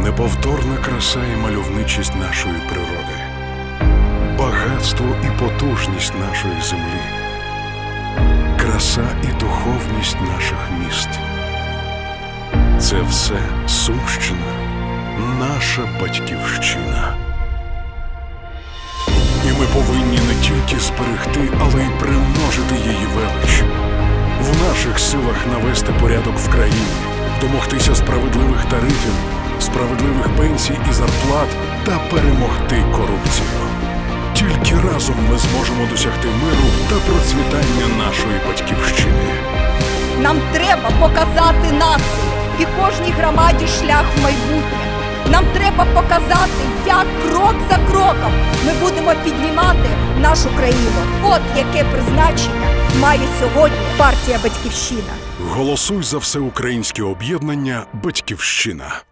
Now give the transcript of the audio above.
неповторна краса і мальовничість нашої природи, багатство і потужність нашої землі, краса і духовність наших міст. Це все Сумщина, наша батьківщина. І ми повинні не тільки зберегти, але й примножити її велич. В наших силах навести порядок в країні, домогтися справедливих тарифів, справедливих пенсій і зарплат та перемогти корупцію. Тільки разом ми зможемо досягти миру та процвітання нашої батьківщини. Нам треба показати нації і кожній громаді шлях в майбутнє. Нам треба показати, як крок за кроком ми будемо піднімати нашу країну. От яке призначення має сьогодні партія Батьківщина. Голосуй за всеукраїнське об'єднання Батьківщина.